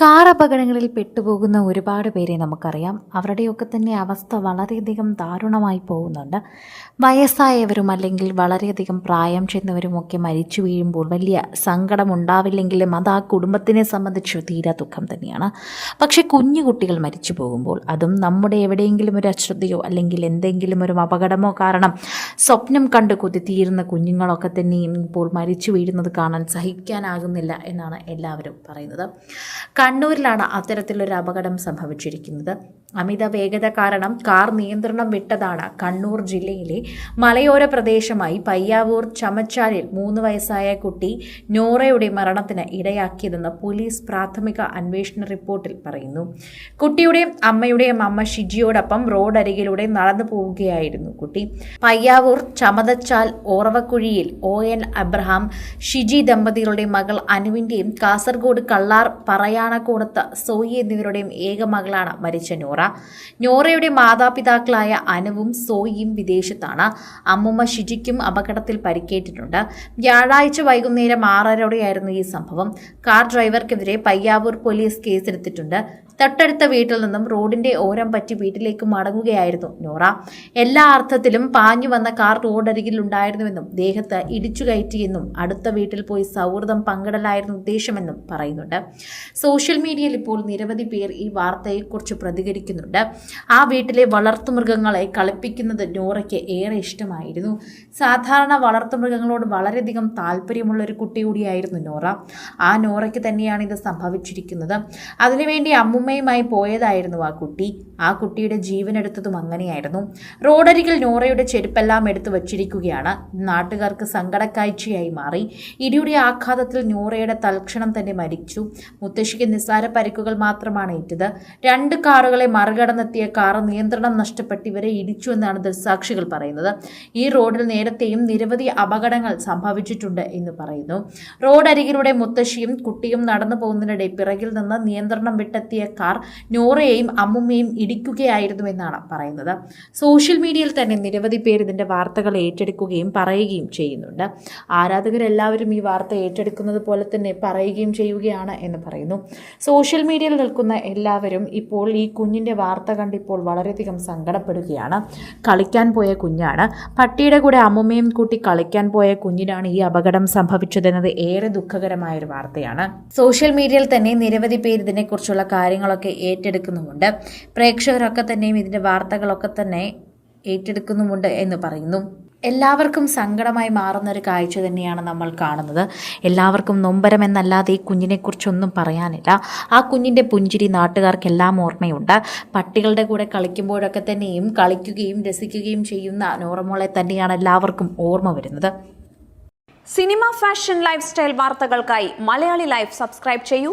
Car അപകടങ്ങളിൽ പെട്ടുപോകുന്ന ഒരുപാട് പേരെ നമുക്കറിയാം. അവരുടെയൊക്കെ തന്നെ അവസ്ഥ വളരെയധികം ദാരുണമായി പോകുന്നുണ്ട്. വയസ്സായവരും അല്ലെങ്കിൽ വളരെയധികം പ്രായം ചെന്നവരുമൊക്കെ മരിച്ചു വീഴുമ്പോൾ വലിയ സങ്കടമുണ്ടാവില്ലെങ്കിലും അത് ആ കുടുംബത്തിനെ സംബന്ധിച്ച് തീരാ ദുഃഖം തന്നെയാണ്. പക്ഷേ കുഞ്ഞു കുട്ടികൾ മരിച്ചു പോകുമ്പോൾ അതും നമ്മുടെ എവിടെയെങ്കിലും ഒരു അശ്രദ്ധയോ അല്ലെങ്കിൽ എന്തെങ്കിലും ഒരു അപകടമോ കാരണം സ്വപ്നം കണ്ട് കൊതിത്തീരുന്ന കുഞ്ഞുങ്ങളൊക്കെ തന്നെയും ഇപ്പോൾ മരിച്ചു വീഴുന്നത് കാണാൻ സഹിക്കാനാകുന്നില്ല എന്നാണ് എല്ലാവരും പറയുന്നത്. കണ്ണൂരിലാണ് അത്തരത്തിലൊരു അപകടം സംഭവിച്ചിരിക്കുന്നത്. അമിത വേഗത കാരണം കാർ നിയന്ത്രണം വിട്ടതാണ് കണ്ണൂർ ജില്ലയിലെ മലയോര പ്രദേശമായി പയ്യാവൂർ ചമച്ചാലിൽ മൂന്ന് വയസ്സായ കുട്ടി നോറയുടെ മരണത്തിന് ഇടയാക്കിയതെന്ന് പോലീസ് പ്രാഥമിക അന്വേഷണ റിപ്പോർട്ടിൽ പറയുന്നു. കുട്ടിയുടെ അമ്മയുടെയും അമ്മ ഷിജിയോടൊപ്പം റോഡരികിലൂടെ നടന്നു പോവുകയായിരുന്നു കുട്ടി. പയ്യാവൂർ ചമതച്ചാൽ ഓറവക്കുഴിയിൽ ഒ എൻ അബ്രഹാം ഷിജി ദമ്പതികളുടെ മകൾ അനുവിന്റെയും കാസർഗോഡ് കള്ളാർ പറയാണക്കോണത്ത് സോയി എന്നിവരുടെയും ഏക മകളാണ് മരിച്ച നോറ. നോറയുടെ മാതാപിതാക്കളായ അനുവും സോയിയും വിദേശത്താണ്. അമ്മുമ്മ ഷിജിക്കും അപകടത്തിൽ പരിക്കേറ്റിട്ടുണ്ട്. വ്യാഴാഴ്ച വൈകുന്നേരം ആറരയോടെയായിരുന്നു ഈ സംഭവം. കാർ ഡ്രൈവർക്കെതിരെ പയ്യാവൂർ പോലീസ് കേസെടുത്തിട്ടുണ്ട്. തൊട്ടടുത്ത വീട്ടിൽ നിന്നും റോഡിന്റെ ഓരം പറ്റി വീട്ടിലേക്ക് മടങ്ങുകയായിരുന്നു നോറ. എല്ലാ അർത്ഥത്തിലും പാഞ്ഞു വന്ന കാർ റോഡരികിൽ ഉണ്ടായിരുന്നുവെന്നും ദേഹത്ത് ഇടിച്ചു കയറ്റിയെന്നും അടുത്ത വീട്ടിൽ പോയി സൗഹൃദം പങ്കിടലായിരുന്നു ഉദ്ദേശമെന്നും പറയുന്നുണ്ട്. സോഷ്യൽ മീഡിയയിൽ ഇപ്പോൾ നിരവധി പേർ ഈ വാർത്തയെക്കുറിച്ച് പ്രതികരിക്കുന്നുണ്ട്. ആ വീട്ടിലെ വളർത്തുമൃഗങ്ങളെ കളിപ്പിക്കുന്നത് നോറയ്ക്ക് ഏറെ ഇഷ്ടമായിരുന്നു. സാധാരണ വളർത്തുമൃഗങ്ങളോട് വളരെയധികം താല്പര്യമുള്ള ഒരു കുട്ടി കൂടിയായിരുന്നു നോറ. ആ നോറയ്ക്ക് തന്നെയാണ് ഇത് സംഭവിച്ചിരിക്കുന്നത്. അതിനുവേണ്ടി അമ്മുമ്മയുമായി പോയതായിരുന്നു ആ കുട്ടി. ആ കുട്ടിയുടെ ജീവനെടുത്തതും അങ്ങനെയായിരുന്നു. റോഡരികിൽ നോറയുടെ ചെരുപ്പെല്ലാം എടുത്തു വച്ചിരിക്കുകയാണ്. നാട്ടുകാർക്ക് സങ്കടക്കാഴ്ചയായി മാറി. ഇടിയുടെ ആഘാതത്തിൽ നോറയുടെ തൽക്ഷണം തന്നെ മരിച്ചു. മുത്തശ്ശിക്ക് നിസ്സാര പരിക്കുകൾ മാത്രമാണ് ഏറ്റത്. രണ്ട് കാറുകളെ മറികടന്നെത്തിയ കാർ നിയന്ത്രണം നഷ്ടപ്പെട്ട് ഇവരെ ഇടിച്ചു എന്നാണ് ദൃസാക്ഷികൾ പറയുന്നത്. ഈ റോഡിൽ നേരത്തെയും നിരവധി അപകടങ്ങൾ സംഭവിച്ചിട്ടുണ്ട് എന്ന് പറയുന്നു. റോഡരികിലൂടെ മുത്തശ്ശിയും കുട്ടിയും നടന്നു പോകുന്നതിനിടെ പിറകിൽ നിന്ന് നിയന്ത്രണം വിട്ടെത്തിയ കാർ നോറയെയും അമ്മുമ്മയും ഇടിക്കുകയായിരുന്നുവെന്നാണ് പറയുന്നത്. സോഷ്യൽ മീഡിയയിൽ തന്നെ നിരവധി പേർ ഇതിന്റെ വാർത്തകൾ ഏറ്റെടുക്കുകയും പറയുകയും ചെയ്യുന്നുണ്ട്. ആരാധകരെല്ലാവരും ഈ വാർത്ത ഏറ്റെടുക്കുന്നത് പോലെ തന്നെ പറയുകയും ചെയ്യുകയാണ് എന്ന് പറയുന്നു. സോഷ്യൽ മീഡിയയിൽ നിൽക്കുന്ന എല്ലാവരും ഇപ്പോൾ ഈ കുഞ്ഞിന്റെ വാർത്ത കണ്ടിപ്പോൾ വളരെയധികം സങ്കടപ്പെടുകയാണ്. കളിക്കാൻ പോയ കുഞ്ഞാണ്. പട്ടിയുടെ കൂടെ അമ്മുമ്മയും കൂട്ടി കളിക്കാൻ പോയ കുഞ്ഞിനാണ് ഈ അപകടം സംഭവിച്ചതെന്നത് ഏറെ ദുഃഖകരമായ ഒരു വാർത്തയാണ്. സോഷ്യൽ മീഡിയയിൽ തന്നെ നിരവധി പേര് ഇതിനെക്കുറിച്ചുള്ള കാര്യങ്ങളൊക്കെ ഏറ്റെടുക്കുന്നുമുണ്ട്. പ്രേക്ഷകരൊക്കെ തന്നെയും ഇതിന്റെ വാർത്തകളൊക്കെ തന്നെ ഏറ്റെടുക്കുന്നുമുണ്ട് എന്ന് പറയുന്നു. എല്ലാവർക്കും സങ്കടമായി മാറുന്ന ഒരു കാഴ്ച തന്നെയാണ് നമ്മൾ കാണുന്നത്. എല്ലാവർക്കും നൊമ്പരം എന്നല്ലാതെ ഈ കുഞ്ഞിനെക്കുറിച്ചൊന്നും പറയാനില്ല. ആ കുഞ്ഞിന്റെ പുഞ്ചിരി നാട്ടുകാർക്കെല്ലാം ഓർമ്മയുണ്ട്. പട്ടികളുടെ കൂടെ കളിക്കുമ്പോഴൊക്കെ തന്നെയും കളിക്കുകയും രസിക്കുകയും ചെയ്യുന്ന നോർമോളെ തന്നെയാണ് എല്ലാവർക്കും ഓർമ്മ വരുന്നത്. സിനിമ ഫാഷൻ ലൈഫ് സ്റ്റൈൽ വാർത്തകൾക്കായി മലയാളി ലൈഫ് സബ്സ്ക്രൈബ് ചെയ്യൂ.